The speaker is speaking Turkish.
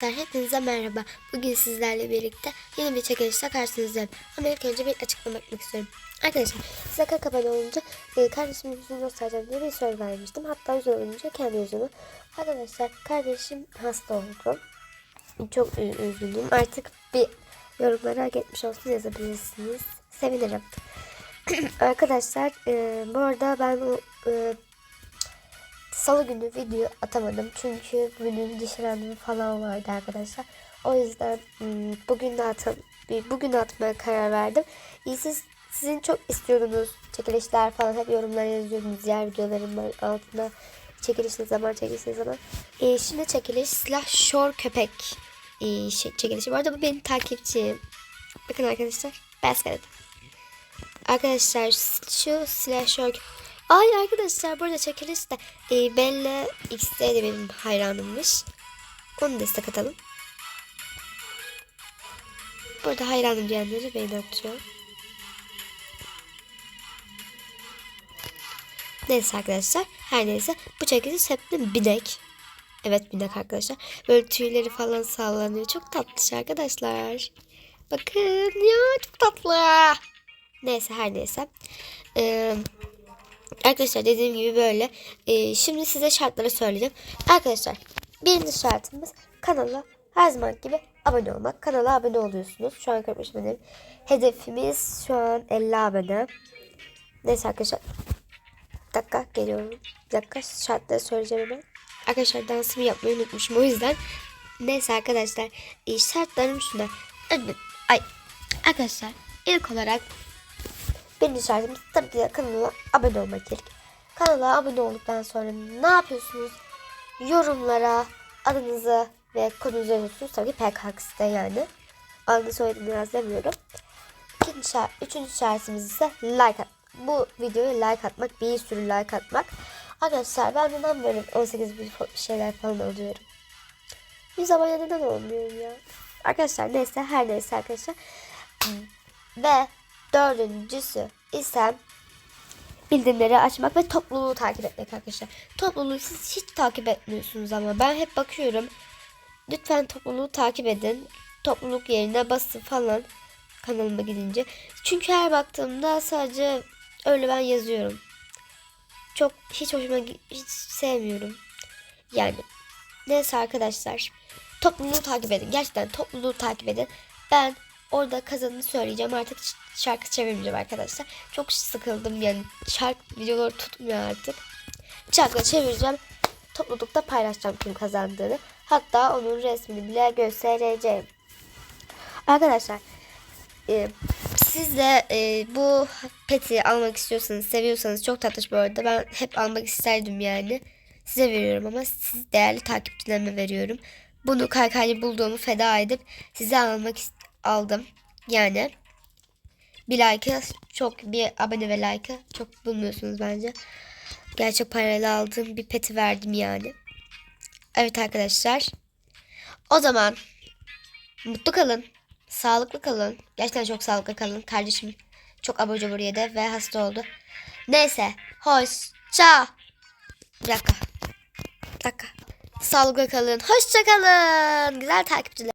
Hepinize merhaba. Bugün sizlerle birlikte yeni bir çekilişle karşınızdayım. Ama ilk önce bir açıklama yapmak istiyorum. Arkadaşlar size 40 abone olunca e, kardeşimin yüzünü göstereceğim diye bir söz vermiştim. Hatta yüz olunca kendi yüzümü. Arkadaşlar kardeşim hasta oldu. Çok ü- üzgünüm. Artık bir yorumlara geçmiş olsun yazabilirsiniz. Sevinirim. Arkadaşlar e, bu arada ben e, Salı günü video atamadım çünkü bugün diş randevu falan vardı arkadaşlar. O yüzden hmm, bugün de atam, bugün atmaya karar verdim. İyi siz sizin çok istiyordunuz çekilişler falan hep yorumlara yazıyordunuz diğer videolarımın altına çekiliş zaman çekiliş zaman. Ee, şimdi çekiliş silah şor köpek ee, şey, çekilişi. Bu arada bu benim takipçim. Bakın arkadaşlar. Basket. Arkadaşlar şu silah şor Ay arkadaşlar burada çekiliş de e, Bella XD de benim hayranımmış. Onu destek atalım. Burada hayranım diyenleri beğeni atıyor. Neyse arkadaşlar. Her neyse bu çekiliş hep de binek. Evet binek arkadaşlar. Böyle tüyleri falan sallanıyor. Çok tatlış arkadaşlar. Bakın ya çok tatlı. Neyse her neyse. Eee Arkadaşlar dediğim gibi böyle. Ee, şimdi size şartları söyleyeceğim. Arkadaşlar birinci şartımız kanala her zaman gibi abone olmak. Kanala abone oluyorsunuz. Şu an 45 benim. Hedefimiz şu an 50 abone. Neyse arkadaşlar. Dakika geliyorum. Dakika şartları söyleyeceğim hemen. Arkadaşlar dansımı yapmayı unutmuşum o yüzden. Neyse arkadaşlar. E, şartlarım şunlar. Ay. Arkadaşlar ilk olarak Birinci şartımız tabii ki de kanala abone olmak ilk. Kanala abone olduktan sonra ne yapıyorsunuz? Yorumlara adınızı ve kodunuzu yazıyorsunuz. Tabii ki PKX'de yani. Adını söyledim biraz demiyorum. İkinci şart, üçüncü şartımız ise like at. Bu videoya like atmak, bir sürü like atmak. Arkadaşlar ben neden böyle 18 bin şeyler falan alıyorum? 100 abone neden olmuyorum ya? Arkadaşlar neyse her neyse arkadaşlar. Ve dördüncüsü ise bildirimleri açmak ve topluluğu takip etmek arkadaşlar. Topluluğu siz hiç takip etmiyorsunuz ama ben hep bakıyorum. Lütfen topluluğu takip edin. Topluluk yerine basın falan kanalıma gidince. Çünkü her baktığımda sadece öyle ben yazıyorum. Çok hiç hoşuma hiç sevmiyorum. Yani neyse arkadaşlar. Topluluğu takip edin. Gerçekten topluluğu takip edin. Ben orada kazanını söyleyeceğim. Artık şarkı çevirmeyeceğim arkadaşlar. Çok sıkıldım yani. Şarkı videoları tutmuyor artık. Şarkı çevireceğim. Toplulukta paylaşacağım kim kazandığını. Hatta onun resmini bile göstereceğim. Arkadaşlar e, siz de e, bu peti almak istiyorsanız, seviyorsanız çok tatlış bu arada. Ben hep almak isterdim yani. Size veriyorum ama siz değerli takipçilerime veriyorum. Bunu kaykaylı bulduğumu feda edip size almak ist- aldım. Yani bir like'ı çok bir abone ve like'ı çok bulmuyorsunuz bence. Gerçek parayla aldığım bir peti verdim yani. Evet arkadaşlar. O zaman mutlu kalın. Sağlıklı kalın. Gerçekten çok sağlıklı kalın. Kardeşim çok abur cubur yedi ve hasta oldu. Neyse. Hoşça. Bir dakika. Bir dakika. Sağlıklı kalın. Hoşça kalın. Güzel takipçiler.